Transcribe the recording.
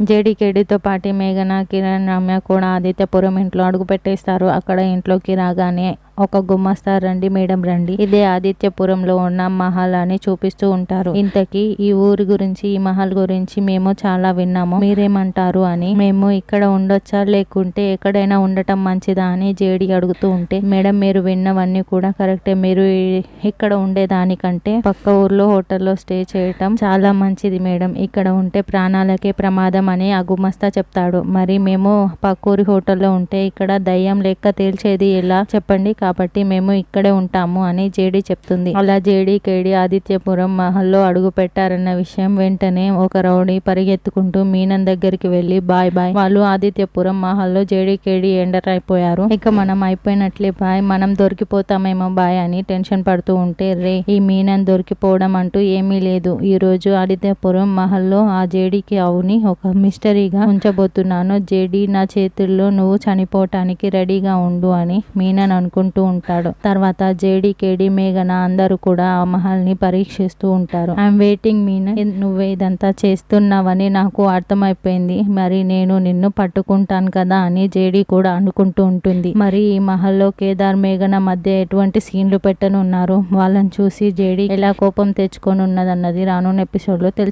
జేడీకేడీతో పాటు మేఘన కిరణ్ రమ్య కూడా ఆదిత్యపురం ఇంట్లో అడుగుపెట్టేస్తారు. అక్కడ ఇంట్లోకి రాగానే ఒక గుమ్మస్తా రండి మేడం రండి. ఇదే ఆదిత్యపురంలో ఉన్న మహల్ అని చూపిస్తూ ఉంటారు. ఇంతకీ ఈ ఊరి గురించి ఈ మహల్ గురించి మేము చాలా విన్నాము. మీరేమంటారు అని మేము ఇక్కడ ఉండొచ్చా? లేకుంటే ఎక్కడైనా ఉండటం మంచిదా అని జేడి అడుగుతూ ఉంటే మేడం మీరు విన్నవన్నీ కూడా కరెక్టే. మీరు ఇక్కడ ఉండేదానికంటే పక్క ఊర్లో హోటల్లో స్టే చేయటం చాలా మంచిది మేడం. ఇక్కడ ఉంటే ప్రాణాలకే ప్రమాదం అని ఆ గుమస్తా చెప్తాడు. మరి మేము పక్కూరి హోటల్లో ఉంటే ఇక్కడ దయ్యం లెక్క తేల్చేది ఎలా? చెప్పండి. కాబట్టి మేము ఇక్కడే ఉంటాము అని జేడి చెప్తుంది. అలా జేడీ కేడి ఆదిత్యపురం మహల్లో అడుగు పెట్టారన్న విషయం వెంటనే ఒక రౌడీ పరిగెత్తుకుంటూ మీనన్ దగ్గరికి వెళ్ళి బాయ్ బాయ్. వాళ్ళు ఆదిత్యపురం మహల్లో జేడీ కేడి ఎండర్ అయిపోయారు ఇక మనం అయిపోయినట్లే బాయ్ మనం దొరికిపోతామేమో బాయ్ అని టెన్షన్ పడుతూ ఉంటే రే ఈ మీనన్ దొరికిపోవడం అంటూ ఏమీ లేదు. ఈ రోజు ఆదిత్యపురం మహల్లో ఆ జేడీకి అవుని ఒక మిస్టరీగా ఉంచబోతున్నాను. జేడీ నా చేతుల్లో నువ్వు చనిపోవటానికి రెడీగా ఉండు అని మీనన్ అనుకుంటూ ఉంటాడు. తర్వాత జేడి కేడి మేఘన అందరూ కూడా ఆ మహల్ని పరీక్షిస్తూ ఉంటారు. ఐఎమ్ వెయిటింగ్ మీనన్ నువ్వే ఇదంతా చేస్తున్నావని నాకు అర్థమైపోయింది. మరి నేను నిన్ను పట్టుకుంటాను కదా అని జేడి కూడా అనుకుంటూ ఉంటుంది. మరి ఈ మహల్లో కేదార్ మేఘన మధ్య ఎటువంటి సీన్లు పెట్టనున్నారు? వాళ్ళని చూసి జేడి ఎలా కోపం తెచ్చుకొని ఉన్నదన్నది రానున్న ఎపిసోడ్లో తెలుసు